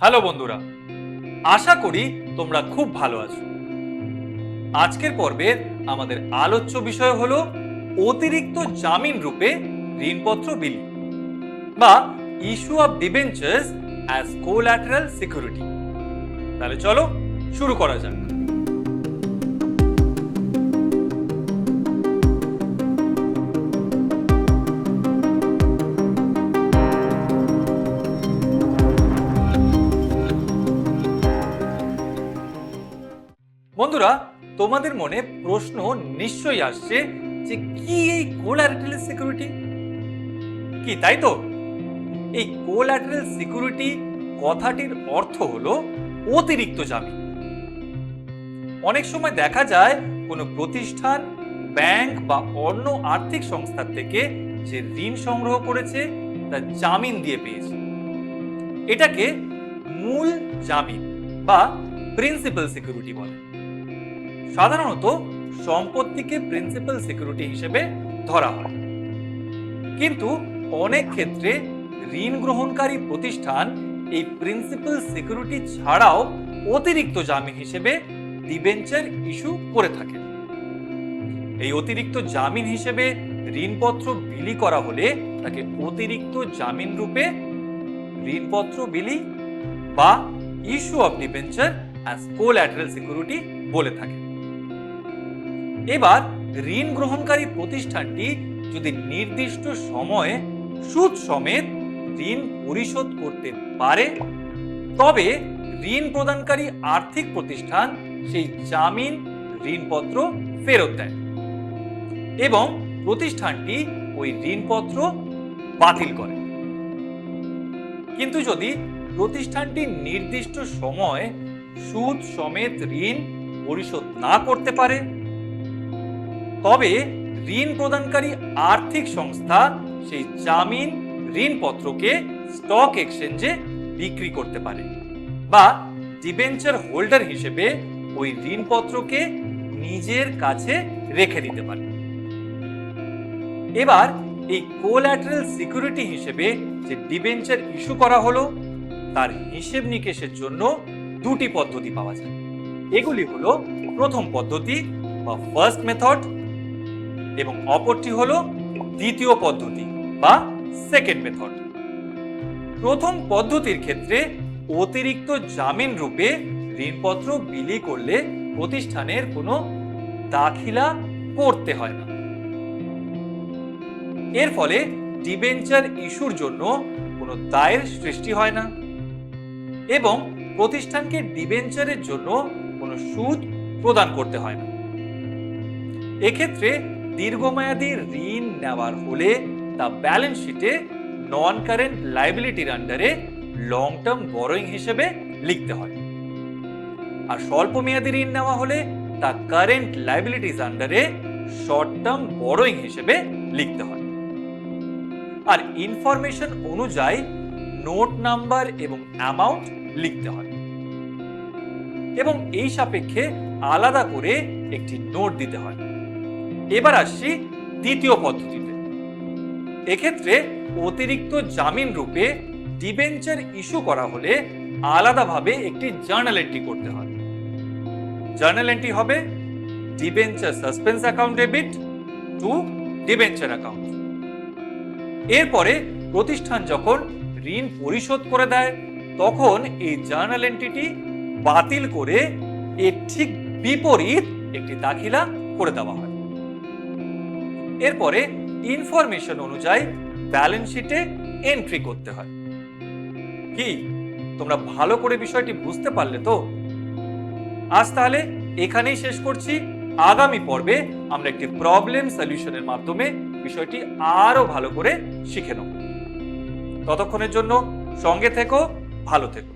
Hello বন্ধুরা, আশা করি তোমরা খুব ভালো আছো। আজকের পর্বের আমাদের আলোচ্য বিষয় হলো অতিরিক্ত জামিন রূপে ঋণপত্র বিলি বা issue of debentures as collateral security তাহলে চলো শুরু করা যাক। বন্ধুরা, তোমাদের মনে প্রশ্ন নিশ্চয়ই আসছে যে কি এই কোল্যাটারাল সিকিউরিটি? কি তাই তো? এই কোল্যাটারাল সিকিউরিটি কথাটির অর্থ হলো অতিরিক্ত জামিন অনেক সময় দেখা যায় কোনো প্রতিষ্ঠান, ব্যাংক বা অন্য আর্থিক সংস্থার থেকে যে ঋণ সংগ্রহ করেছে, তা জামিন দিয়ে পেয়েছে। এটাকে মূল জামিন বা প্রিন্সিপাল সিকিউরিটি বলে। সাধারণত সম্পত্তিকে প্রিন্সিপাল সিকিউরিটি হিসেবে ধরা হয়। কিন্তু অনেক ক্ষেত্রে ঋণ গ্রহণকারী প্রতিষ্ঠান এই প্রিন্সিপাল সিকিউরিটি ছাড়াও অতিরিক্ত জামিন হিসেবে ডিবেঞ্চার ইস্যু করে থাকে। এই অতিরিক্ত জামিন হিসেবে ঋণপত্র বিলি করা হলে তাকে অতিরিক্ত জামিন রূপে ঋণপত্র বিলি বা issue of debenture as collateral security বলে থাকে। এবার ঋণ গ্রহণকারী প্রতিষ্ঠানটি যদি নির্দিষ্ট সময়ে সুদ সমেত ঋণ পরিশোধ করতে পারে, তবে ঋণ প্রদানকারী আর্থিক প্রতিষ্ঠান সেই জামিন ঋণপত্র ফেরত দেয় এবং প্রতিষ্ঠানটি ওই ঋণপত্র বাতিল করে। কিন্তু যদি প্রতিষ্ঠানটি নির্দিষ্ট সময় সুদ সমেত ঋণ পরিশোধ না করতে পারে তবে ঋণ প্রদানকারী আর্থিক সংস্থা সেই জামিন ঋণপত্রকে স্টক এক্সচেঞ্জে বিক্রি করতে পারে বা ডিবেঞ্চার হোল্ডার হিসেবে ওই ঋণপত্রকে নিজের কাছে রেখে দিতে পারে। এবার এই কোল্যাটারাল সিকিউরিটি হিসেবে যে ডিবেঞ্চার ইস্যু করা হলো, তার হিসেব নিকেশের জন্য দুটি পদ্ধতি পাওয়া যায়। এগুলি হলো প্রথম পদ্ধতি বা ফার্স্ট মেথড এবং অপরটি হল দ্বিতীয় পদ্ধতি বা সেকেন্ড মেথড প্রথম পদ্ধতির ক্ষেত্রে অতিরিক্ত জামিন রূপে ঋণপত্র বিলি করলে প্রতিষ্ঠানের কোনো দাখিলা করতে হয় না। এর ফলে ডিবেঞ্চার ইস্যুর জন্য কোনো দায়ের সৃষ্টি হয় না এবং প্রতিষ্ঠানকে ডিবেঞ্চারের জন্য কোনো সুদ প্রদান করতে হয় না। এক্ষেত্রে দীর্ঘমেয়াদী ঋণ নেওয়ার হলে তা ব্যালেন্স শিটে নন কারেন্ট লাইবিলিটির আন্ডারে লং টার্ম বরোয়িং হিসেবে লিখতে হয়। আর স্বল্প মেয়াদী ঋণ নেওয়া হলে তা কারেন্ট লাইবিলিটিস আন্ডারে শর্ট টার্ম বরোয়িং হিসেবে লিখতে হয়। আর ইনফরমেশন অনুযায়ী নোট নাম্বার এবং অ্যামাউন্ট লিখতে হয়। এবং এই সাপেক্ষে আলাদা করে একটি নোট দিতে হয়। এবার আসছি দ্বিতীয় পদ্ধতিতে। এক্ষেত্রে অতিরিক্ত জামিন রূপে ডিবেঞ্চার ইস্যু করা হলে আলাদাভাবে একটি জার্নাল এন্ট্রি করতে হয়। জার্নাল এন্ট্রি হবে debenture suspense account debit to debenture account. এরপরে প্রতিষ্ঠান যখন ঋণ পরিশোধ করে দেয়, তখন এই জার্নাল এন্ট্রিটি বাতিল করে এর ঠিক বিপরীত একটি দাখিলা করে দেওয়া হয়। এরপরে ইনফরমেশন অনুযায়ী ব্যালেন্স শিটে এন্ট্রি করতে হয়। কি? তোমরা ভালো করে বিষয়টি বুঝতে পারলে তো? আজ তাহলে এখানেই শেষ করছি। আগামী পর্বে আমরা একটি প্রবলেম সলিউশনের মাধ্যমে বিষয়টি আরও ভালো করে শিখে নেব। ততক্ষণের জন্য সঙ্গে থেকো, ভালো থেকো।